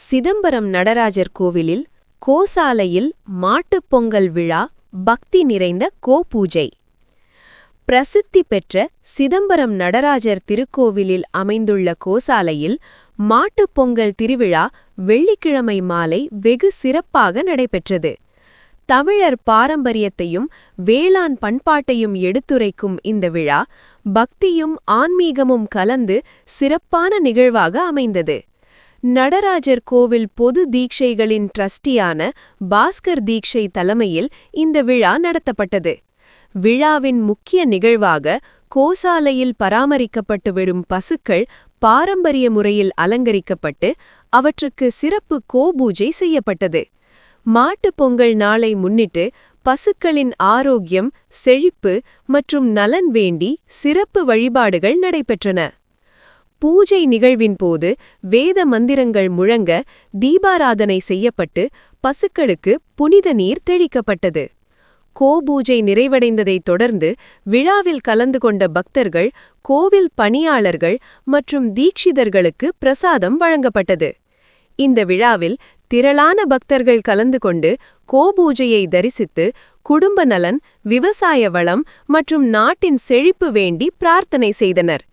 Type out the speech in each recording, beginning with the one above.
சிதம்பரம் நடராஜர் கோவிலில் கோசாலையில் மாட்டுப் பொங்கல் விழா பக்தி நிறைந்த கோபூஜை. பிரசித்தி பெற்ற சிதம்பரம் நடராஜர் திருக்கோவிலில் அமைந்துள்ள கோசாலையில் மாட்டுப் பொங்கல் திருவிழா வெள்ளிக்கிழமை மாலை வெகு சிறப்பாக நடைபெற்றது. தமிழர் பாரம்பரியத்தையும் வேளாண் பண்பாட்டையும் எடுத்துரைக்கும் இந்த விழா பக்தியும் ஆன்மீகமும் கலந்து சிறப்பான நிகழ்வாக அமைந்தது. நடராஜர் கோவில் பொது தீட்சைகளின் ட்ரஸ்டியான பாஸ்கர் தீட்சை தலைமையில் இந்த விழா நடத்தப்பட்டது. விழாவின் முக்கிய நிகழ்வாக கோசாலையில் பராமரிக்கப்பட்டு விடும் பசுக்கள் பாரம்பரிய முறையில் அலங்கரிக்கப்பட்டு அவற்றுக்கு சிறப்பு கோபூஜை செய்யப்பட்டது. மாட்டுப் பொங்கல் நாளை முன்னிட்டு பசுக்களின் ஆரோக்கியம் செழிப்பு மற்றும் நலன் வேண்டி சிறப்பு வழிபாடுகள் நடைபெற்றன. பூஜை நிகழ்வின் போது வேத மந்திரங்கள் முழங்க தீபாராதனை செய்யப்பட்டு பசுக்களுக்கு புனித நீர் தெளிக்கப்பட்டது. கோபூஜை நிறைவடைந்ததைத் தொடர்ந்து விழாவில் கலந்து கொண்ட பக்தர்கள் கோவில் பணியாளர்கள் மற்றும் தீட்சிதர்களுக்கு பிரசாதம் வழங்கப்பட்டது. இந்த விழாவில் திரளான பக்தர்கள் கலந்து கொண்டு கோபூஜையை தரிசித்து குடும்ப நலன் விவசாய வளம் மற்றும் நாட்டின் செழிப்பு வேண்டி பிரார்த்தனை செய்தனர்.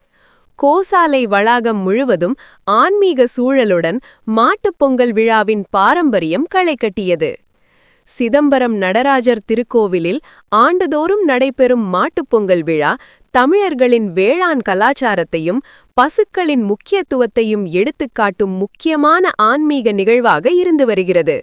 கோசாலை வளாகம் முழுவதும் ஆன்மீக சூழலுடன் மாட்டுப் பொங்கல் விழாவின் பாரம்பரியம் களைகட்டியது சிதம்பரம் நடராஜர் திருக்கோவிலில் ஆண்டுதோறும் நடைபெறும் மாட்டுப் பொங்கல் விழா தமிழர்களின் வேளாண் கலாச்சாரத்தையும் பசுக்களின் முக்கியத்துவத்தையும் எடுத்துக்காட்டும் முக்கியமான ஆன்மீக நிகழ்வாக இருந்து வருகிறது.